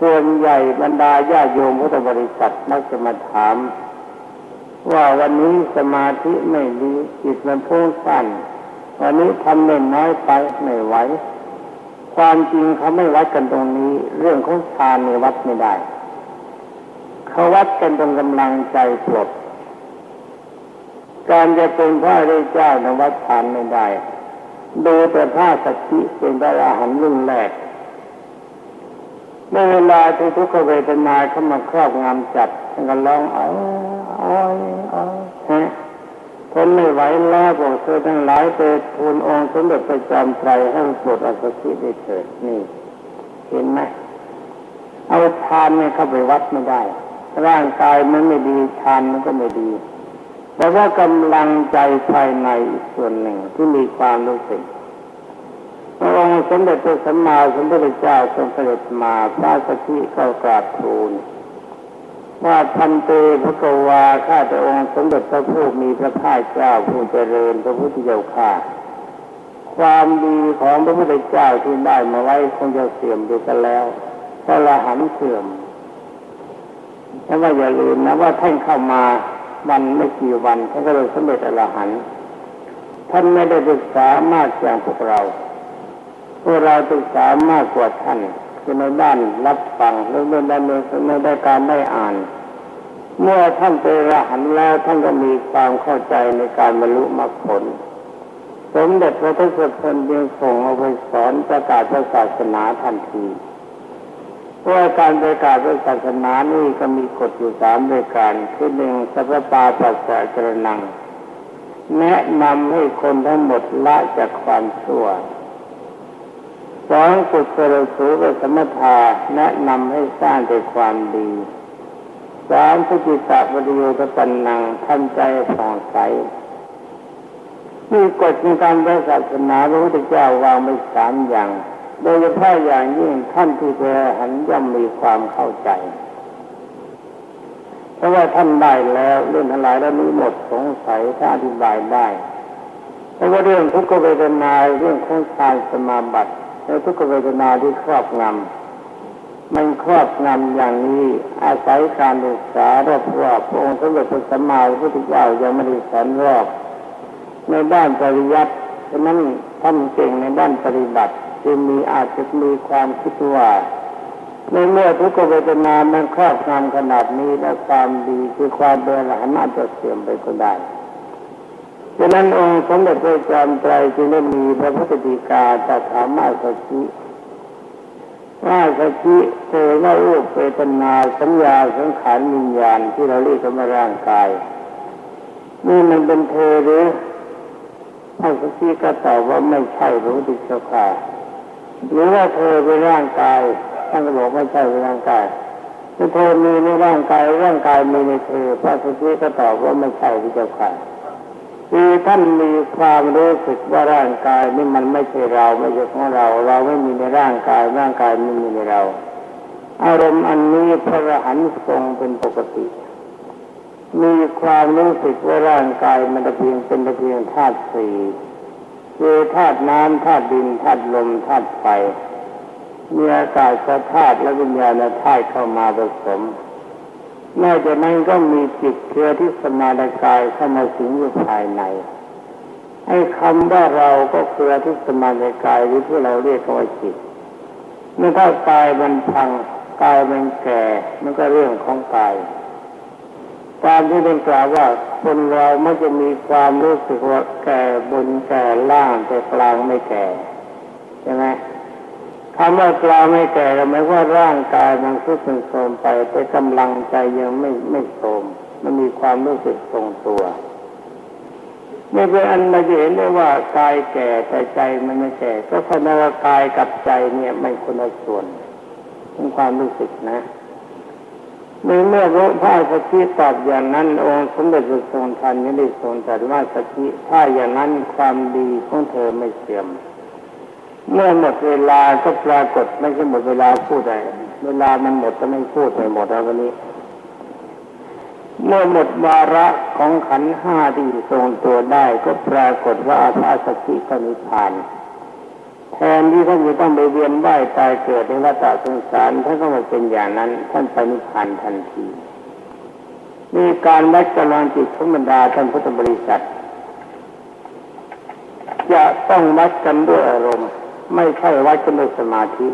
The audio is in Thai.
ส่วนใหญ่บรรดาญาโยมพุทธบริษัทมักจะมาถาม ว่าวันนี้สมาธิไม่ดีจิตมันพุ่งสั้นวันนี้ทำเน่นน้อยไปไม่ไหวความจริงเขาไม่วัดกันตรงนี้ เรื่องของฌานในวัดไม่ได้เขาวัดกันตรงกำลังใจปลดการจะเป็นพระอริยเจ้าในวัดฌานไม่ได้ ดูแต่พระสักขิเป็นพระอรหันต์รุ่นแรก เมื่อเวลาที่ทุกขเวทนาเข้ามาครอบงำจับท่านก็ร้องอ๋ออ๋ออ๋อฮะทนไม่ไหวแล้วบอกเธอทั้งหลายเปิดทูลองค์สมเด็จพระจอมไตรให้ปรดอสุจิได้เถิดนี่เห็นไหมเอาทานเนี่ยเข้าไปวัดไม่ได้ ร่างกายมันไม่ดีทานมันก็ไม่ดีแต่ว่ากำลังใจภายในส่วนหนึ่งที่มีความรู้สึก พระองค์สมเด็จพระสัมมาสัมพุทธเจ้าทรงเสด็จมาพระสกิก็กราบทูลว่าพันเตพระกวาข้าแต่องค์สมเด็จพระผู้มีพระภาคเจ้าผู้เจริญพระพุทธเจ้าข้าความดีของพระพุทธเจ้าที่ได้มาไว้คงจะเสื่อมไปกันแล้วพระละหันเสื่อมแต่ว่าอย่าลืมนะว่าท่านเข้ามาวันไม่กี่วันท่านก็เลยสำเร็จอรหันท่านไม่ได้ศึกษามากอย่างพวกเรา วกเราศึกษามากกว่าท่านคือในด้านรับฟังแล้วในด้านในด้านการได้อ่าน เมื่อท่านเป็นอรหันแล้วท่านก็มีความเข้าใจในการบรรลุมรรคผล สมเด็จพระทศพลเบียงส่งเอาไปสอนประกาศพระศาสนาทันทีเพราะการประกาศพระศาสนานี่ก็มีกฎอยู่สามรายการคือหนึ่งสัพปาปัสสะจรนังแนะนำให้คนทั้งหมดละจากความชั่ว สองกุศลสูปสมถาแนะนำให้สร้างแต่ความดีสามพุจิตะปริโยตปันนังทำใจผ่องใสนี่กฎในการพระศาสนาพระพุทธเจ้าวางไว้สามอย่าง โดยเฉพาะอย่างยิ่งท่านที่เป็นหันย่อมมีความเข้าใจ เพราะว่าท่านได้แล้วเรื่องทั้งหลายแล้วนี้หมดสงสัยถ้าอธิบายได้เพราะว่าเรื่องทุกขเวทนาเรื่องของฌานสมาบัติ และทุกขเวทนาที่ครอบงำมันครอบงำอย่างนี้ อาศัยการศึกษารอบรอบองค์สมเด็จพระสัมมาสัมพุทธเจ้ายังไม่ได้สอนรอบในด้านปริยัติฉะนั้นท่านเก่งในด้านปฏิบัติจึงมีอาจจะมีความคิดว่าในเมื่อทุกขเวทนามันครอบงำขนาดนี้และความดีคือความเป็นอรหันต์อาจจะเสื่อมไปก็ได้ ฉะนั้นองค์สมเด็จพระจอมไตรจึงได้มีพระพุทธดีกาตรัสถามมาสกิว่าสกิเธอว่ารูปเวทนาสัญญาสังขารวิญญาณที่เราเรียกกันว่าร่างกาย นี่มันเป็นเธอหรือพระสกิก็ตอบว่าไม่ใช่พระพุทธเจ้าค่ะหรือว่าเธอเป็นร่างกายท่านก็บอกไม่ใช่เป็นร่างกายเธอมีในร่างกายร่างกายมีในเธอพระสกิก็ตอบว่าไม่ใช่พระเจ้าค่ะ คือท่านมีความรู้สึกว่าร่างกายนี่มันไม่ใช่เราไม่ใช่ของเรา เราไม่มีในร่างกายร่างกายไม่มีในเรา อารมณ์อันนี้พระรหันทรงเป็นปกติ มีความรู้สึกว่าร่างกายมันเพียงเป็นเพียงธาตุสี่คือธาตุน้ำธาตุดินธาตุลมธาตุไฟมีอากาศธาตุและวิญญาณธาตุเข้ามาผสม นอกจากนั้นก็มีจิตเครือที่สมาธิกายเข้ามาสิงอยู่ภายในให้คำว่าเราก็เครือที่สมาธิกายหรือที่เราเรียกว่าจิตเมื่อถ้ากายมันพังกายมันแก่มันก็เรื่องของกายการที่เป็นกล่าวว่าคนเราไม่จะมีความรู้สึกว่าแก่บนแก่ล่างแต่กลางไม่แก่ใช่ไหม คำว่ากลาไม่แก่หมายว่าร่างกายมันทุดโทรมไป แต่กำลังใจยังไม่ไม่โทรมมันมีความรู้สึกทรงตัวไม่เป็นอันเราจะเห็นได้ว่ากายแก่แต่ใจมันไม่แก่ ก็เพราะว่ากายกับใจเนี่ยไม่คนละส่วนเป็นความรู้สึกนะในเมื่อพระพระสกิตอบอย่างนั้น องค์สมเด็จพระทรงทันยังได้ทรงตรัสว่าสกิถ้าอย่างนั้นความดีของเธอไม่เสื่อม เมื่อหมดเวลาก็ปรากฏไม่ใช่หมดเวลาพูดอะไรเวลามันหมดก็ไม่พูดไปหมดแล้ววันนี้ เมื่อหมดวาระของขันห้าที่ทรงตัวได้ก็ปรากฏว่าพระสกิก็นิพพานแทแทนที่ท่านจะต้องไปเวียนว่ายตายเกิดในวัฏสงสารท่านก็มาเป็นอย่างนั้น ท่านไปนิพพานทันทีมีการวัดกำลังจิตของบรรดาท่านพุทธบริษัทจะต้องวัดกันด้วยอารมณ์ ไม่ใช่วัดกันด้วยสมาธิ